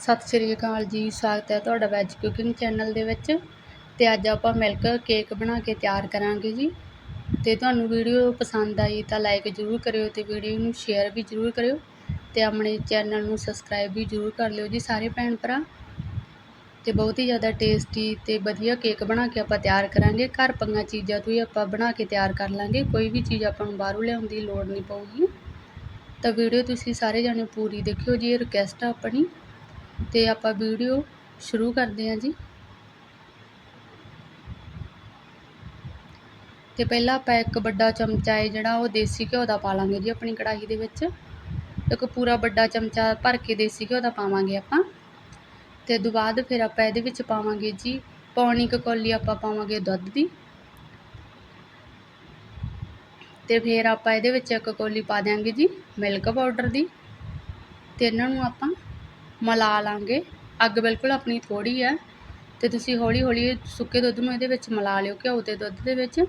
ਸਤਿ ਸ਼੍ਰੀ ਅਕਾਲ ਜੀ, ਸਵਾਗਤ ਹੈ ਤੁਹਾਡਾ ਵੈਜ ਕੁਕਿੰਗ ਚੈਨਲ ਦੇ ਵਿੱਚ ਤੇ ਅੱਜ ਆਪਾਂ ਮਿਲਕ ਕੇਕ ਬਣਾ ਕੇ ਤਿਆਰ ਕਰਾਂਗੇ ਜੀ। ਤੇ ਤੁਹਾਨੂੰ ਵੀਡੀਓ ਪਸੰਦ ਆਈ ਤਾਂ ਲਾਈਕ ਜ਼ਰੂਰ ਕਰਿਓ ਤੇ ਵੀਡੀਓ ਨੂੰ ਸ਼ੇਅਰ ਵੀ ਜ਼ਰੂਰ ਕਰਿਓ ਤੇ ਆਪਣੇ ਚੈਨਲ ਨੂੰ ਸਬਸਕ੍ਰਾਈਬ ਵੀ ਜ਼ਰੂਰ ਕਰ ਲਿਓ ਜੀ ਸਾਰੇ ਭੈਣ ਭਰਾ। ਤੇ ਬਹੁਤ ਹੀ ਜ਼ਿਆਦਾ ਟੇਸਟੀ ਤੇ ਵਧੀਆ ਕੇਕ ਬਣਾ ਕੇ ਆਪਾਂ ਤਿਆਰ ਕਰਾਂਗੇ। ਘਰ ਪੰਗਾ ਚੀਜ਼ਾਂ ਤੋਂ ਹੀ ਆਪਾਂ ਬਣਾ ਕੇ ਤਿਆਰ ਕਰ ਲਾਂਗੇ। ਕੋਈ ਵੀ ਚੀਜ਼ ਆਪਾਂ ਨੂੰ ਬਾਹਰੋਂ ਲਿਆਉਣ ਦੀ ਲੋੜ ਨਹੀਂ ਪਊਗੀ। ਤਾਂ ਵੀਡੀਓ ਤੁਸੀਂ ਸਾਰੇ ਜਾਣੇ ਪੂਰੀ ਦੇਖਿਓ ਜੀ ਇਹ ਰਿਕਵੈਸਟ ਆ ਆਪਣੀ। ਤੇ ਆਪਾਂ ਵੀਡੀਓ ਸ਼ੁਰੂ ਕਰਦੇ ਹਾਂ ਜੀ। ਤੇ ਪਹਿਲਾਂ ਆਪਾਂ ਇੱਕ ਵੱਡਾ ਚਮਚਾ ਹੈ ਜਿਹੜਾ ਉਹ ਦੇਸੀ ਘਿਓ ਦਾ ਪਾ ਲਾਂਗੇ ਜੀ ਆਪਣੀ ਕੜਾਹੀ ਦੇ ਵਿੱਚ। ਇੱਕ ਪੂਰਾ ਵੱਡਾ ਚਮਚਾ ਭਰ ਕੇ ਦੇਸੀ ਘਿਓ ਦਾ ਪਾਵਾਂਗੇ ਆਪਾਂ। ਤੇ ਤੋਂ ਬਾਅਦ ਫਿਰ ਆਪਾਂ ਇਹਦੇ ਵਿੱਚ ਪਾਵਾਂਗੇ ਜੀ ਪੌਣੀ ਕੁ ਕੌਲੀ ਆਪਾਂ ਪਾਵਾਂਗੇ ਦੁੱਧ ਦੀ। ਤੇ ਫਿਰ ਆਪਾਂ ਇਹਦੇ ਵਿੱਚ ਇੱਕ ਕੌਲੀ ਪਾ ਦਿਆਂਗੇ ਜੀ ਮਿਲਕ ਪਾਊਡਰ ਦੀ। ਤੇ ਇਹਨਾਂ ਨੂੰ ਆਪਾਂ ਮਿਲਾ ਲਾਂਗੇ। ਅੱਗ ਬਿਲਕੁਲ ਆਪਣੀ ਥੋੜੀ ਹੈ ਤੇ ਤੁਸੀਂ ਹੌਲੀ ਹੌਲੀ ਸੁੱਕੇ ਦੁੱਧ ਨੂੰ ਇਹਦੇ ਵਿੱਚ ਮਿਲਾ ਲਿਓ ਘਿਓ ਤੇ ਦੁੱਧ ਦੇ ਵਿੱਚ।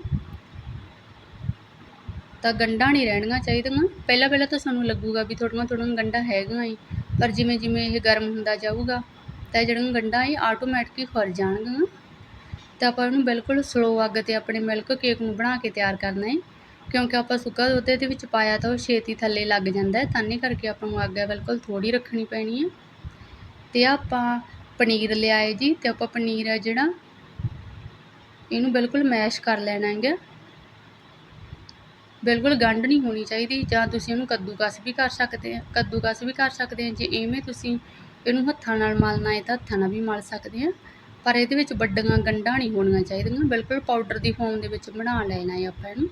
ਤਾਂ ਗੰਢਾਂ ਨਹੀਂ ਰਹਿਣੀਆਂ ਚਾਹੀਦੀਆਂ। ਪਹਿਲਾਂ ਪਹਿਲਾਂ ਤਾਂ ਸਾਨੂੰ ਲੱਗੂਗਾ ਵੀ ਥੋੜੀਆਂ ਥੋੜੀਆਂ ਗੰਢਾਂ ਹੈਗੀਆਂ ਹੀ ਪਰ ਜਿਵੇਂ ਜਿਵੇਂ ਇਹ ਗਰਮ ਹੁੰਦਾ ਜਾਊਗਾ, ਤਾਂ ਜਿਹੜੀਆਂ ਗੰਢਾਂ ਇਹ ਆਟੋਮੈਟਿਕ ਖੁਰ ਜਾਣਗੀਆਂ। ਤਾਂ ਆਪਾਂ ਇਹਨੂੰ ਬਿਲਕੁਲ ਸਲੋ ਅੱਗ ਤੇ ਆਪਣੇ ਮਿਲਕ ਕੇਕ ਨੂੰ ਬਣਾ ਕੇ ਤਿਆਰ ਕਰਨਾ ਹੈ ਕਿਉਂਕਿ ਆਪਾਂ ਸੁੱਕਾ ਦੁੱਧ ਇਹਦੇ ਵਿੱਚ ਪਾਇਆ ਤਾਂ ਉਹ ਛੇਤੀ ਥੱਲੇ ਲੱਗ ਜਾਂਦਾ ਹੈ ਤਾਂ ਨਹੀਂ ਕਰਕੇ ਆਪਾਂ ਨੂੰ ਅੱਗ ਬਿਲਕੁਲ ਥੋੜੀ ਰੱਖਣੀ ਪੈਣੀ ਹੈ ਅਤੇ ਆਪਾਂ ਪਨੀਰ ਲਿਆਏ ਜੀ ਅਤੇ ਆਪਾਂ ਪਨੀਰ ਹੈ ਜਿਹੜਾ ਇਹਨੂੰ ਬਿਲਕੁਲ ਮੈਸ਼ ਕਰ ਲੈਣਾ ਹੈਗਾ। ਬਿਲਕੁਲ ਗੰਢ ਨਹੀਂ ਹੋਣੀ ਚਾਹੀਦੀ ਜਾਂ ਤੁਸੀਂ ਇਹਨੂੰ ਕੱਦੂਕਸ ਵੀ ਕਰ ਸਕਦੇ ਆ, ਕੱਦੂਕਸ ਵੀ ਕਰ ਸਕਦੇ ਆ, ਜੇ ਇਵੇਂ ਤੁਸੀਂ ਇਹਨੂੰ ਹੱਥਾਂ ਨਾਲ ਮਲਣਾ ਹੈ ਤਾਂ ਹੱਥਾਂ ਨਾਲ ਵੀ ਮਲ ਸਕਦੇ ਆ। ਪਰ ਇਹਦੇ ਵਿੱਚ ਵੱਡੀਆਂ ਗੰਢਾਂ ਨਹੀਂ ਹੋਣੀਆਂ ਚਾਹੀਦੀਆਂ, ਬਿਲਕੁਲ ਪਾਊਡਰ ਦੀ ਫਾਰਮ ਦੇ ਵਿੱਚ ਬਣਾ ਲੈਣਾ ਹੈ ਆਪਾਂ ਇਹਨੂੰ।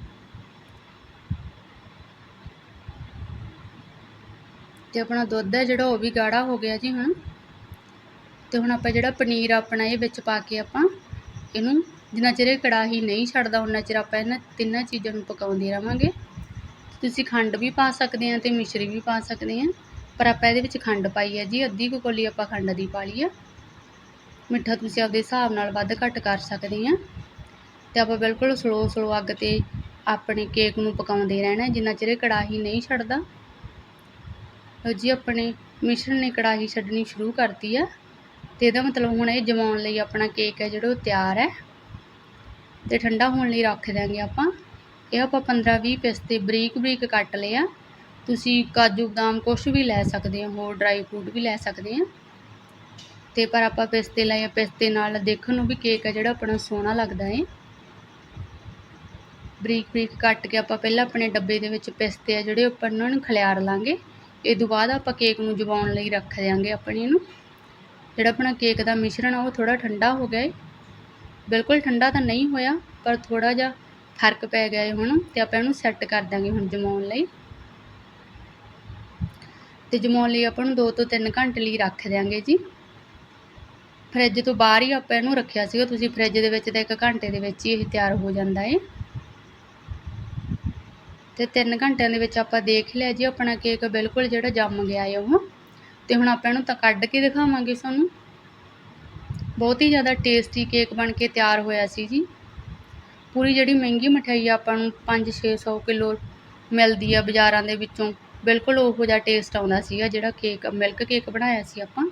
ਤੇ ਆਪਣਾ ਦੁੱਧ ਹੈ ਜਿਹੜਾ ਉਹ ਵੀ ਗਾੜਾ ਹੋ ਗਿਆ ਜੀ ਹੁਣ। ਤੇ ਹੁਣ ਆਪਾਂ ਜਿਹੜਾ ਪਨੀਰ ਆਪਣਾ ਇਹ ਵਿੱਚ ਪਾ ਕੇ ਆਪਾਂ ਇਹਨੂੰ ਜਿੰਨਾ ਚਿਰ ਇਹ ਕੜਾਹੀ ਨਹੀਂ ਛੱਡਦਾ, ਉਨਾ ਚਿਰ ਆਪਾਂ ਇਹਨਾਂ ਤਿੰਨਾਂ ਚੀਜ਼ਾਂ ਨੂੰ ਪਕਾਉਂਦੇ ਰਵਾਂਗੇ। ਤੁਸੀਂ ਖੰਡ ਵੀ ਪਾ ਸਕਦੇ ਆ ਤੇ ਮਿਸ਼ਰੀ ਵੀ ਪਾ ਸਕਦੇ ਆ, ਪਰ ਆਪਾਂ ਇਹਦੇ ਵਿੱਚ ਖੰਡ ਪਾਈ ਹੈ ਜੀ, ਅੱਧੀ ਕੁ ਕੋਲੀ ਆਪਾਂ ਖੰਡ ਦੀ ਪਾ ਲਈ ਆ। ਮਿੱਠਾ ਤੁਸੀਂ ਆਪਦੇ ਹਿਸਾਬ ਨਾਲ ਵੱਧ ਘੱਟ ਕਰ ਸਕਦੇ ਆ। ਤੇ ਆਪਾਂ ਬਿਲਕੁਲ ਸਲੋ ਸਲੋ ਅੱਗ ਤੇ ਆਪਣੇ ਕੇਕ ਨੂੰ ਪਕਾਉਂਦੇ ਰਹਿਣਾ, ਜਿੰਨਾ ਚਿਰ ਇਹ ਕੜਾਹੀ ਨਹੀਂ ਛੱਡਦਾ। ਲਓ ਜੀ, ਆਪਣੇ ਮਿਸ਼ਰਣ ਨੇ ਕੜਾਹੀ ਛੱਡਣੀ ਸ਼ੁਰੂ ਕਰਤੀ ਆ। ਤੇ ਇਹਦਾ ਮਤਲਬ ਹੁਣ ਇਹ ਜਮਾਉਣ ਲਈ ਆਪਣਾ ਕੇਕ ਹੈ, ਜਿਹੜਾ ਉਹ ਤਿਆਰ ਹੈ। ਤੇ ਠੰਡਾ ਹੋਣ ਲਈ ਰੱਖ ਦਾਂਗੇ ਆਪਾਂ। ਇਹ ਆਪਾਂ 15-20 ਪਿਸਤੇ ਬਰੀਕ ਬਰੀਕ ਕੱਟ ਲਿਆ ਤੁਸੀਂ ਕਾਜੂ ਬਦਾਮ ਕੁਝ ਵੀ ਲੈ ਸਕਦੇ ਹੋ, ਹੋਰ ਡਰਾਈ ਫਰੂਟ ਵੀ ਲੈ ਸਕਦੇ ਆ। ਤੇ ਪਰ ਆਪਾਂ ਪਿਸਤੇ ਲਏ ਪਿਸਤੇ ਨਾਲ ਦੇਖਣ ਨੂੰ ਵੀ ਕੇਕ ਹੈ, ਜਿਹੜਾ ਆਪਣਾ ਸੋਹਣਾ ਲੱਗਦਾ ਹੈ ਬਰੀਕ ਬਰੀਕ ਕੱਟ ਕੇ ਆਪਾਂ ਪਹਿਲਾਂ ਆਪਣੇ ਡੱਬੇ ਦੇ ਵਿੱਚ ਪਿਸਤੇ ਆ, ਜਿਹੜੇ ਉੱਪਰ ਉਹਨਾਂ ਨੂੰ ਖਿਲਾਰ ਲਾਂਗੇ। ਇਹ ਤੋਂ ਬਾਅਦ ਆਪਾਂ ਕੇਕ ਨੂੰ ਜਵਾਉਣ ਲਈ ਰੱਖ ਦਿਆਂਗੇ ਆਪਣੇ ਨੂੰ। ਜਿਹੜਾ ਆਪਣਾ ਕੇਕ ਦਾ ਮਿਸ਼ਰਣ ਆ, ਉਹ ਥੋੜਾ ਠੰਡਾ ਹੋ ਗਿਆ ਹੈ ਬਿਲਕੁਲ ਠੰਡਾ ਤਾਂ ਨਹੀਂ ਹੋਇਆ, ਪਰ ਥੋੜਾ ਜਿਹਾ ਫ਼ਰਕ ਪੈ ਗਿਆ ਹੈ ਹੁਣ ਤੇ ਆਪਾਂ ਇਹਨੂੰ ਸੈੱਟ ਕਰ ਦਾਂਗੇ ਹੁਣ ਜਮਾਉਣ ਲਈ। ਤੇ ਜਮਾਉਣ ਲਈ ਆਪਾਂ ਨੂੰ 2 ਤੋਂ 3 ਘੰਟੇ ਲਈ ਰੱਖ ਦਿਆਂਗੇ ਜੀ। ਫ੍ਰਿਜ ਤੋਂ ਬਾਹਰ ਹੀ ਆਪਾਂ ਇਹਨੂੰ ਰੱਖਿਆ ਸੀਗਾ, ਤੁਸੀਂ ਫ੍ਰਿਜ ਦੇ ਵਿੱਚ ਤਾਂ 1 ਘੰਟੇ ਦੇ ਵਿੱਚ ਹੀ ਇਹ ਤਿਆਰ ਹੋ ਜਾਂਦਾ ਹੈ ਤੇ 3 ਘੰਟਿਆਂ ਦੇ ਵਿੱਚ ਆਪਾਂ ਦੇਖ ਲਿਆ ਜੀ, ਆਪਣਾ ਕੇਕ ਬਿਲਕੁਲ ਜਿਹੜਾ ਜੰਮ ਗਿਆ ਹੈ ਉਹ। ਤੇ ਹੁਣ ਆਪਾਂ ਇਹਨੂੰ ਤਾਂ ਕੱਢ ਕੇ ਦਿਖਾਵਾਂਗੇ ਤੁਹਾਨੂੰ ਬਹੁਤ ਹੀ ਜ਼ਿਆਦਾ ਟੇਸਟੀ ਕੇਕ ਬਣ ਕੇ ਤਿਆਰ ਹੋਇਆ ਸੀ ਜੀ। ਪੂਰੀ ਜਿਹੜੀ ਮਹਿੰਗੀ ਮਠਿਆਈ ਆਪਾਂ ਨੂੰ 5-600 ਕਿਲੋ ਮਿਲਦੀ ਆ ਬਾਜ਼ਾਰਾਂ ਦੇ ਵਿੱਚੋਂ। ਬਿਲਕੁਲ ਉਹੋ ਜਿਹਾ ਟੇਸਟ ਆਉਂਦਾ ਸੀਗਾ ਜਿਹੜਾ ਕੇਕ ਮਿਲਕ ਕੇਕ ਬਣਾਇਆ ਸੀ ਆਪਾਂ।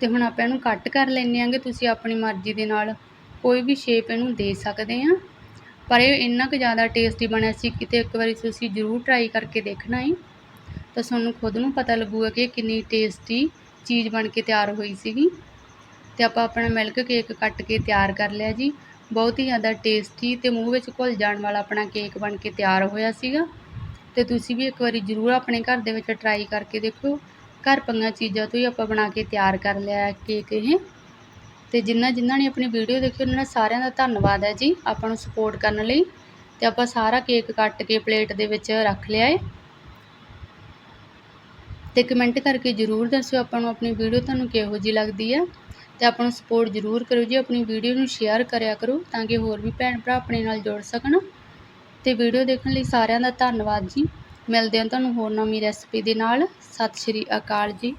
ਤੇ ਹੁਣ ਆਪਾਂ ਇਹਨੂੰ ਕੱਟ ਕਰ ਲੈਂਦੇ ਆਂਗੇ, ਤੁਸੀਂ ਆਪਣੀ ਮਰਜ਼ੀ ਦੇ ਨਾਲ ਕੋਈ ਵੀ ਸ਼ੇਪ ਇਹਨੂੰ ਦੇ ਸਕਦੇ ਆ। ਪਰ ਇਹ ਇੰਨਾ ਕੁ ਜ਼ਿਆਦਾ ਟੇਸਟੀ ਬਣਿਆ ਸੀ ਕਿਤੇ ਇੱਕ ਵਾਰੀ ਤੁਸੀਂ ਜ਼ਰੂਰ ਟਰਾਈ ਕਰਕੇ ਦੇਖਣਾ ਹੈ ਤਾਂ ਤੁਹਾਨੂੰ ਖੁਦ ਨੂੰ ਪਤਾ ਲੱਗੂਗਾ ਕਿ ਕਿੰਨੀ ਟੇਸਟੀ ਚੀਜ਼ ਬਣ ਕੇ ਤਿਆਰ ਹੋਈ ਸੀਗੀ। ਤੇ ਆਪਾਂ ਆਪਣਾ ਮਿਲਕ ਕੇਕ ਕੱਟ ਕੇ ਤਿਆਰ ਕਰ ਲਿਆ ਜੀ। ਬਹੁਤ ਹੀ ਜ਼ਿਆਦਾ ਟੇਸਟੀ ਤੇ ਮੂੰਹ ਵਿੱਚ ਘੁਲ ਜਾਣ ਵਾਲਾ ਆਪਣਾ ਕੇਕ ਬਣ ਕੇ ਤਿਆਰ ਹੋਇਆ ਸੀਗਾ। ਤੇ ਤੁਸੀਂ ਵੀ ਇੱਕ ਵਾਰੀ ਜ਼ਰੂਰ ਆਪਣੇ ਘਰ ਦੇ ਵਿੱਚ ਟਰਾਈ ਕਰਕੇ ਦੇਖੋ ਘਰ ਪੰਗਾ ਚੀਜ਼ਾਂ ਤੋਂ ਹੀ ਆਪਾਂ ਬਣਾ ਕੇ ਤਿਆਰ ਕਰ ਲਿਆ ਕੇਕ ਇਹ। ਤੇ ਜਿੰਨਾ ਜਿਨ੍ਹਾਂ ਨੇ ਆਪਣੀ ਵੀਡੀਓ ਦੇਖੀ, ਉਹਨਾਂ ਦਾ ਸਾਰਿਆਂ ਦਾ ਧੰਨਵਾਦ ਹੈ ਜੀ ਆਪਾਂ ਨੂੰ ਸਪੋਰਟ ਕਰਨ ਲਈ। ਤੇ ਆਪਾਂ ਸਾਰਾ ਕੇਕ ਕੱਟ ਕੇ ਪਲੇਟ ਦੇ ਵਿੱਚ ਰੱਖ ਲਿਆ ਏ ਤੇ ਕਮੈਂਟ ਕਰਕੇ ਜ਼ਰੂਰ ਦੱਸਿਓ ਆਪਾਂ ਨੂੰ ਆਪਣੀ ਵੀਡੀਓ ਤੁਹਾਨੂੰ ਕਿਹੋ ਜੀ ਲੱਗਦੀ ਆ। ਤੇ ਆਪਾਂ ਨੂੰ ਸਪੋਰਟ ਜ਼ਰੂਰ ਕਰਿਓ ਜੀ, ਆਪਣੀ ਵੀਡੀਓ ਨੂੰ ਸ਼ੇਅਰ ਕਰਿਆ ਕਰੋ ਤਾਂ ਕਿ ਹੋਰ ਵੀ ਭੈਣ ਭਰਾ ਆਪਣੇ ਨਾਲ ਜੁੜ ਸਕਣ। ਤੇ ਵੀਡੀਓ ਦੇਖਣ ਲਈ ਸਾਰਿਆਂ ਦਾ ਧੰਨਵਾਦ ਜੀ। ਮਿਲਦੇ ਹਾਂ ਤੁਹਾਨੂੰ ਹੋਰ ਨਵੀਂ ਰੈਸਪੀ ਦੇ ਨਾਲ। ਸਤਿ ਸ਼੍ਰੀ ਅਕਾਲ ਜੀ।